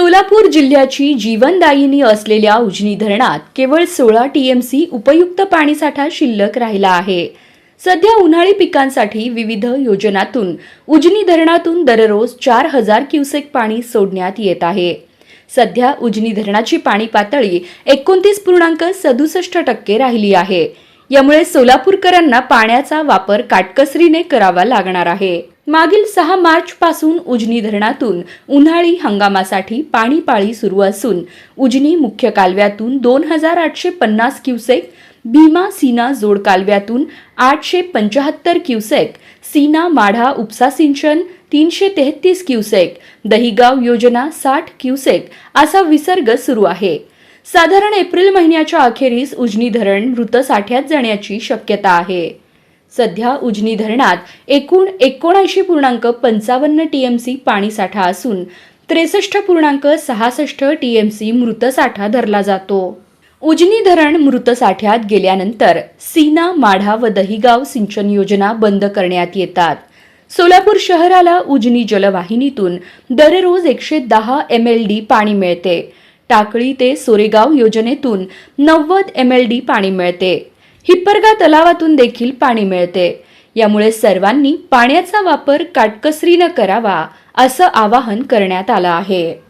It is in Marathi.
सोलापूर जिल्ह्याची जीवनदायिनी असलेल्या उजनी धरणात केवळ सोळा टीएमसी उपयुक्त पाणीसाठा शिल्लक राहिला आहे. सध्या उन्हाळी पिकांसाठी विविध योजनातून उजनी धरणातून दररोज चार हजार क्युसेक पाणी सोडण्यात येत आहे. सध्या उजनी धरणाची पाणी पातळी एकोणतीस पूर्णांक सदुसष्ट टक्के राहिली आहे. यामुळे सोलापूरकरांना पाण्याचा वापर काटकसरीने करावा लागणार आहे. मागील सहा मार्च पासून उजनी धरणातून उन्हाळी हंगामासाठी पाणी पाळी सुरू असून उजनी मुख्य कालव्यातून दोन हजार आठशे पन्नास क्युसेक भीमा सीना जोड कालव्यातून आठशे पंचाहत्तर क्युसेक सीना माढा उपसा सिंचन तीनशे तेहतीस क्युसेक दहिगाव योजना साठ क्युसेक असा विसर्ग सुरू आहे. साधारण एप्रिल महिन्याच्या अखेरीस उजनी धरण मृत साठ्यात जाण्याची शक्यता आहे. सध्या उजनी धरणात एकूण एकोणऐंशी पूर्णांक पंचावन्न टी एम सी पाणीसाठा असून त्रेसष्ट पूर्णांक सहासष्ट टी एम सी मृतसाठा धरला जातो. उजनी धरण मृत साठ्यात गेल्यानंतर सीना माढा व दहिगाव सिंचन योजना बंद करण्यात येतात. सोलापूर शहराला उजनी जलवाहिनीतून दररोज एकशे दहा एम एल डी पाणी मिळते. टाकळी ते सोरेगाव योजनेतून नव्वद एम एल डी पाणी मिळते. हिप्परगा तलावातून देखील पाणी मिळते. यामुळे सर्वांनी पाण्याचा वापर काटकसरीनं करावा असं आवाहन करण्यात आलं आहे.